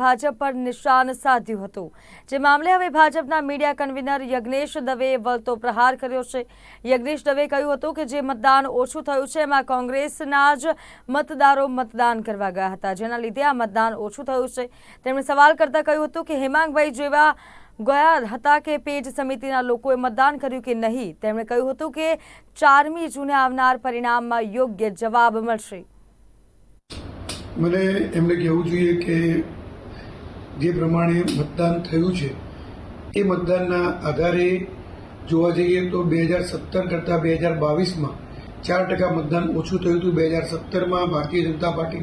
ભાજપ પર નિશાન સાધ્યું હતું. જે મામલે હવે ભાજપના મીડિયા કન્વીનર યજ્ઞેશ દવેએ વળતો પ્રહાર કર્યો છે. યજ્ઞેશ દવે કહ્યું હતું કે જે મતદાન ઓછું થયું છે, એમાં કોંગ્રેસના જ મતદારો મતદાન કરવા ગયા હતા. જેના લીધે આ મતદાન ઓછું થયું છે. તેમણે સવાલ કરતા કહ્યું હતું કે હેમાંગભાઈ જેવા ગયા હતા કે પેજ સમિતિના લોકોએ મતદાન કર્યું કે નહીં? તેમણે કહ્યું હતું કે ચારમી જૂને આવનાર પરિણામમાં યોગ્ય જવાબ મળશે. મને એમને કહેવું જોઈએ કે જે પ્રમાણે મતદાન થયું છે, એ મતદાનના આધારે જોવા જઈએ તો બે હજાર સત્તર કરતાં બે હજાર બાવીસમાં ચાર ટકા મતદાન ઓછું થયું હતું. બે હજાર સત્તરમાં ભારતીય જનતા પાર્ટી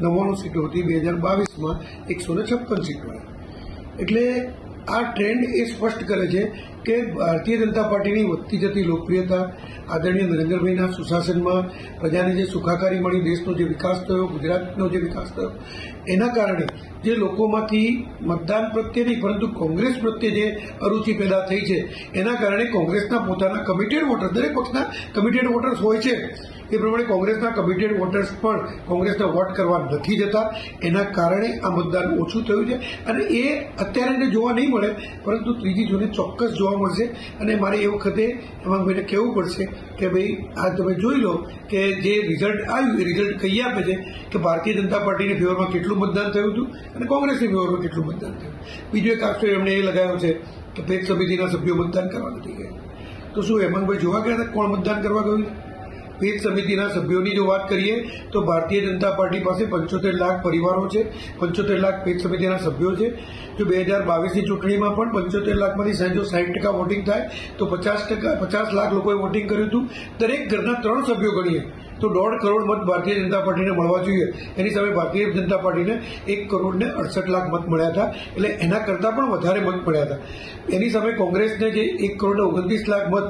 નવ્વાણું સીટો હતી. બે હજાર બાવીસમાં એકસો ને છપ્પન સીટો એટલે આ ટ્રેન્ડ એ સ્પષ્ટ કરે છે કે ભારતીય જનતા પાર્ટીની વધતી જતી લોકપ્રિયતા, આદરણીય નરેન્દ્રભાઈના સુશાસનમાં પ્રજાને જે સુખાકારી મળી, દેશનો જે વિકાસ થયો, ગુજરાતનો જે વિકાસ થયો, એના કારણે જે લોકોમાંથી મતદાન પ્રત્યે નહીં, પરંતુ કોંગ્રેસ પ્રત્યે જે અરુચિ પેદા થઈ છે, એના કારણે કોંગ્રેસના પોતાના કમિટેડ વોટર્સ દરેક પક્ષના કમિટેડ વોટર્સ હોય છે. એ પ્રમાણે કોંગ્રેસના કમિટેડ વોટર્સ પણ કોંગ્રેસને વોટ કરવા નથી જતા. એના કારણે આ મતદાન ઓછું થયું છે. અને એ અત્યારે જોવા નહીં મળે, પરંતુ ત્રીજી જૂને ચોક્કસ જોવા મળશે અને મારે એ વખતે એમાં ભાઈને કહેવું પડશે કે ભાઈ, આ તમે જોઈ લો કે જે રિઝલ્ટ આવ્યું, એ રિઝલ્ટ કહી આપે છે કે ભારતીય જનતા પાર્ટીની ફેવરમાં કેટલું મતદાન થયું હતું અને કોંગ્રેસની ફેવરમાં કેટલું મતદાન થયું. બીજો એક આક્ષેપ એમણે એ લગાવ્યો છે કે પેજ સમિતિના સભ્યો મતદાન કરવા નથી ગયા. તો શું હેમંતભાઈ જોવા ગયા હતા કોણ મતદાન કરવા ગયું? પેજ સમિતિના સભ્યોની જો વાત કરીએ, તો ભારતીય જનતા પાર્ટી પાસે પંચોતેર લાખ પરિવારો છે. પંચોતેર લાખ પેજ સમિતિના સભ્યો છે. જો બે હજાર બાવીસની ચૂંટણીમાં પણ પંચોતેર લાખમાંથી સાંજો સાઠ ટકા વોટિંગ થાય, તો પચાસ ટકા, પચાસ લાખ લોકોએ વોટિંગ કર્યું હતું. દરેક ઘરના ત્રણ સભ્યો ગણીએ, તો દોઢ કરોડ મત ભારતીય જનતા પાર્ટીને મળવા જોઈએ. એની સામે ભારતીય જનતા પાર્ટીને એક કરોડ ને અડસઠ લાખ મત મળ્યા હતા, એટલે એના કરતાં પણ વધારે મત મળ્યા હતા. એની સામે કોંગ્રેસને જે એક કરોડ ઓગણત્રીસ લાખ મત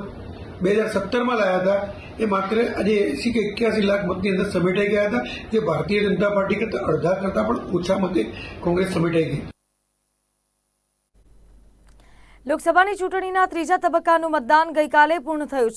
બે હજાર સત્તરમાં લાયા હતા. એ માત્ર આજે એસી કે એક્યાસી લાખ મતની અંદર સમેટાઈ ગયા હતા. જે ભારતીય જનતા પાર્ટી કરતાં અડધા કરતાં પણ ઓછા મતે કોંગ્રેસ સમેટાઈ ગઈ. લોકસભાની ચૂંટણીના ત્રીજા તબક્કાનું મતદાન ગઈકાલે પૂર્ણ થયું છે.